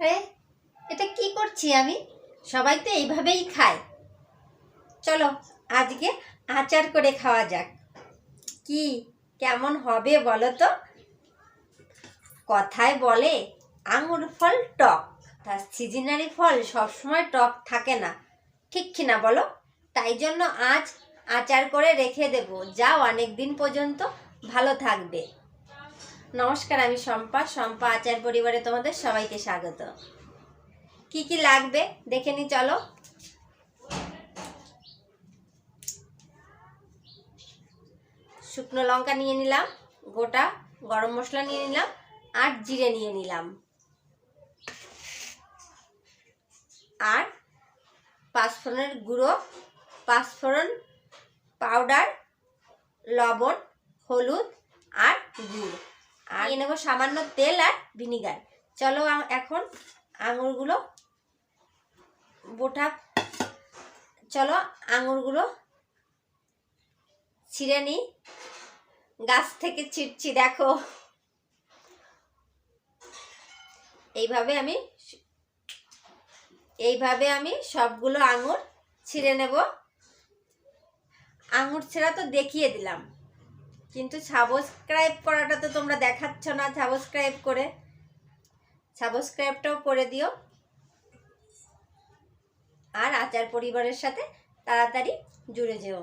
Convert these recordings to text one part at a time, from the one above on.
আরে এটা কি করছি আমি? সবাই তো এইভাবেই খায়। চলো, আজকে আচার করে খাওয়া যাক। কি, কেমন হবে বলো তো? কথায় বলে, আঙুর ফল টক। তার সিজনারি ফল সবসময় টক থাকে না। ঠিক কি না বলো? তাই জন্য আজ আচার করে রেখে দেব। যা অনেক দিন পর্যন্ত ভালো থাকবে। নমস্কার, আমি শম্পা। শম্পা আচার পরিবারে তোমাদের সবাইকে স্বাগত। কি কি লাগবে? দেখে নি, চলো। শুকনো লঙ্কা নিয়ে নিলাম, গোটা গরম মশলা নিয়ে নিলাম, আর জিরে নিয়ে নিলাম। আর পাঁচফোড়নের গুঁড়ো, পাঁচফোড়ন পাউডার, লবণ, হলুদ, আর গুড়। আর নেব সামান্য তেল আর ভিনিগার। চলো এখন আঙুরগুলো বোটা চলো আঙুরগুলো ছিঁড়ে নিই। গাছ থেকে ছিঁড়ছি দেখো। এইভাবে আমি এইভাবে আমি সবগুলো আঙুর ছিঁড়ে নেব। আঙুর ছেঁড়া তো দেখিয়ে দিলাম। কিন্তু সাবস্ক্রাইব করাটা তো তোমরা দেখাচ্ছ না সাবস্ক্রাইব করে। সাবস্ক্রাইবটাও করে দিও। আর আচার পরিবারের সাথে তাড়াতাড়ি জুড়ে যেও।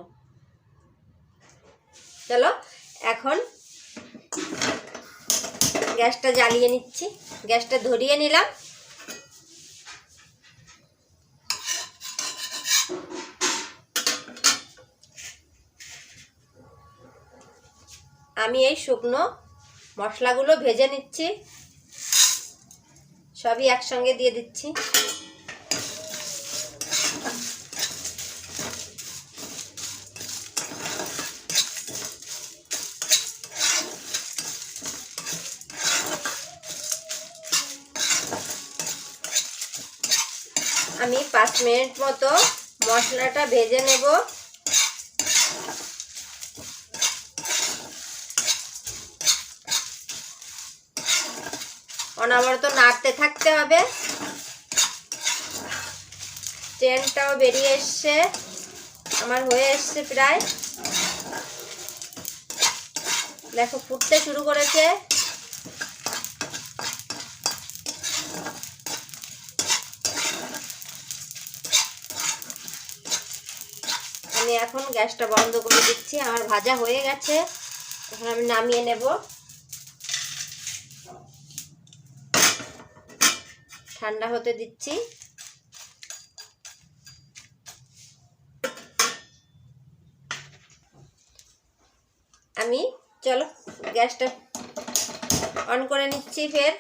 চলো, এখন গ্যাসটা জ্বালিয়ে নিচ্ছি। গ্যাসটা ধরিয়ে নিলাম। আমি এই শুকনো মশলাগুলো ভেজে নিচ্ছি। সবই একসঙ্গে দিয়ে দিচ্ছি। আমি পাঁচ মিনিট মতো মশলাটা ভেজে নেব। অনবরত নাড়তে থাকতে হবে। ট্রেনটাও বেরিয়ে এসছে। আমার হয়ে এসছে প্রায়। দেখো, ফুটতে শুরু করেছে। আমি এখন গ্যাসটা বন্ধ করে দিচ্ছি। আমার ভাজা হয়ে গেছে। এখন আমি নামিয়ে নেব। ঠান্ডা হতে দিচ্ছি। আমি, চলো, গ্যাসটা অন করে নিচ্ছি ফের।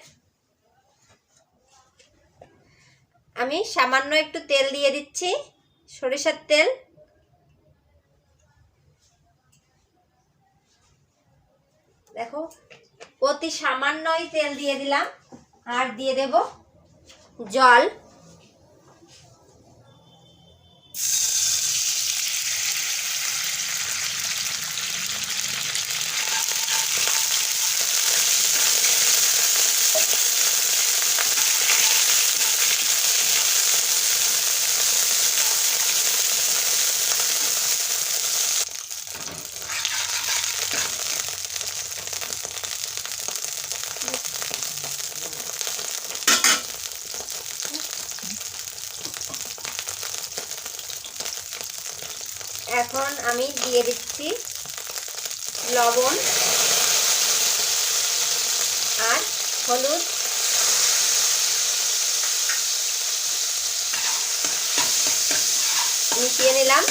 আমি সামান্য একটু তেল দিয়ে দিচ্ছি, সরিষার তেল। দেখো, অতি সামান্যই তেল দিয়ে দিলাম, আর দিয়ে দেব। জল এখন আমি দিয়ে দিচ্ছি লবণ আর হলুদ। মিশিয়ে নিলাম।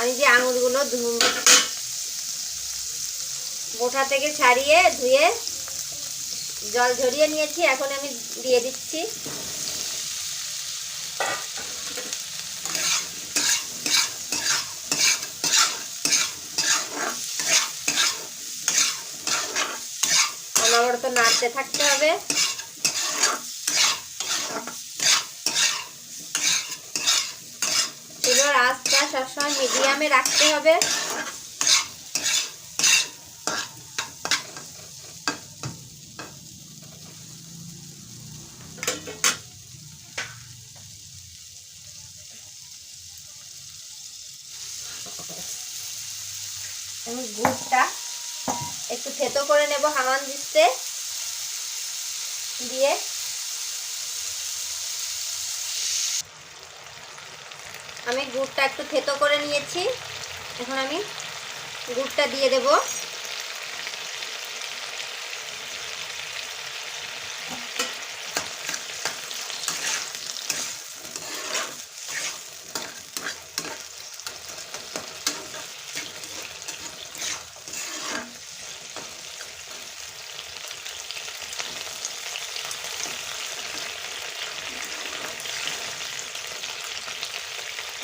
আমি যে আঙুরগুলো বোটা থেকে ছাড়িয়ে ধুয়ে জল ঝরিয়ে নিয়েছি, এখন আমি দিয়ে দিচ্ছি। নাড়তে থাকতে হবে। এবার আস্তা সবসময় মিডিয়ামে রাখতে হবে। আমি গুড়টা একটু থেতো করে নেব হামান দিচ্ছে দিয়ে। আমি গুড়টা একটু থেতো করে নিয়েছি। এখন আমি গুড়টা দিয়ে দেব।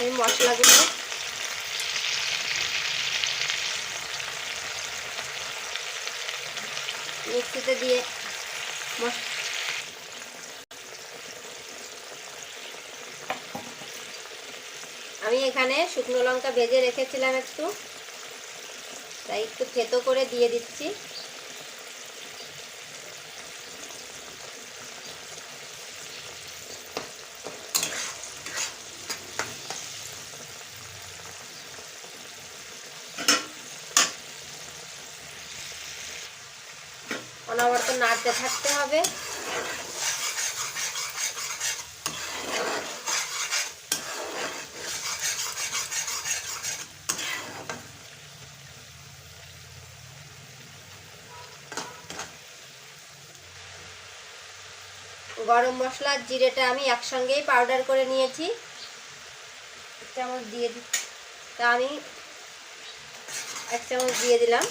এই মশলাগুলো। মিক্সিতে দিয়ে আমি এখানে শুকনো লঙ্কা ভেজে রেখেছিলাম একটু। তাই একটু থেতো করে দিয়ে দিচ্ছি। অনবরত নাড়তে থাকতে হবে। গরম মশলা জিরেটা আমি একসঙ্গেই পাউডার করে নিয়েছি। চামচ দিয়ে তা আমি এক চামচ দিয়ে দিলাম।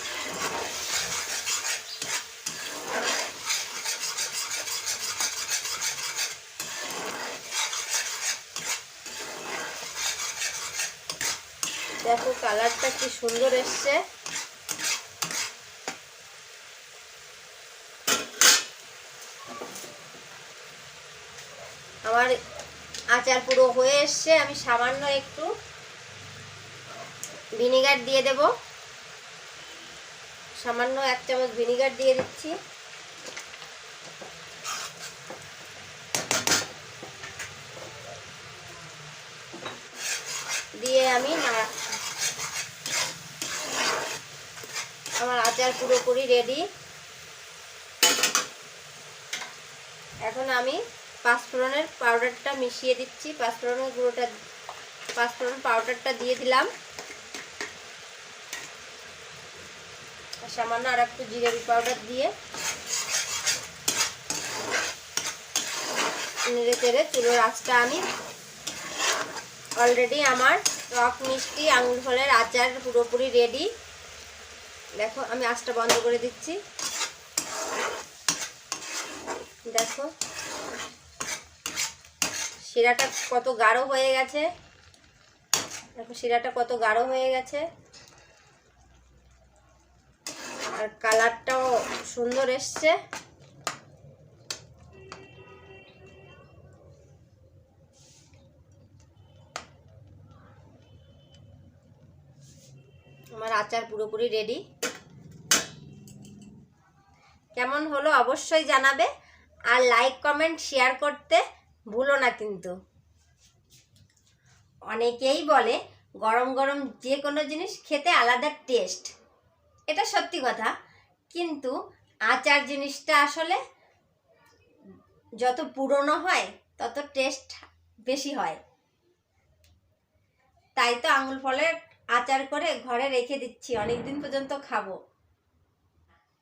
দেখো কালারটা কি সুন্দর এসছে। আমার আচার পুরো হয়ে এসছে, আমি সামান্য একটু ভিনিগার দিয়ে দেব। সামান্য এক চামচ ভিনিগার দিয়ে দিচ্ছি। দিয়ে আমি নাড়া আমার আচার পুরোপুরি রেডি এখন আমি পাঁচফোড়নের পাউডারটা মিশিয়ে দিচ্ছি। পাঁচফোড়নের গুঁড়োটা, পাঁচফোড়ন পাউডারটা দিয়ে দিলাম। সামান্য আর একটু জিরের পাউডার দিয়ে নেড়ে চেড়ে চুলোর আঁচটা আমি অলরেডি আমার টক মিষ্টি আঙুর ফলের আচার পুরোপুরি রেডি দেখো, আমি আঁচটা বন্ধ করে দিচ্ছি। দেখো, শিরাটা কত গাঢ় হয়ে গেছে। দেখো, শিরাটা কত গাঢ় হয়ে গেছে। আর কালারটাও সুন্দর এসছে। আমার আচার পুরোপুরি রেডি কেমন হলো অবশ্যই জানাবে আর লাইক কমেন্ট শেয়ার করতে ভুলো না কিন্তু। অনেকেই বলে গরম গরম যে কোনো জিনিস খেতে আলাদা টেস্ট এটা সত্যি কথা। কিন্তু আচার জিনিসটা আসলে যত পুরনো হয়, তত টেস্ট বেশি হয়। তাই তো আঙুল ফলের আচার করে ঘরে রেখে দিচ্ছি অনেক দিন পর্যন্ত খাব।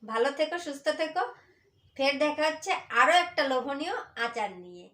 ভালো থেকো, সুস্থ থেকো। ফের দেখা হচ্ছে আরও একটা লোভনীয় আচার নিয়ে।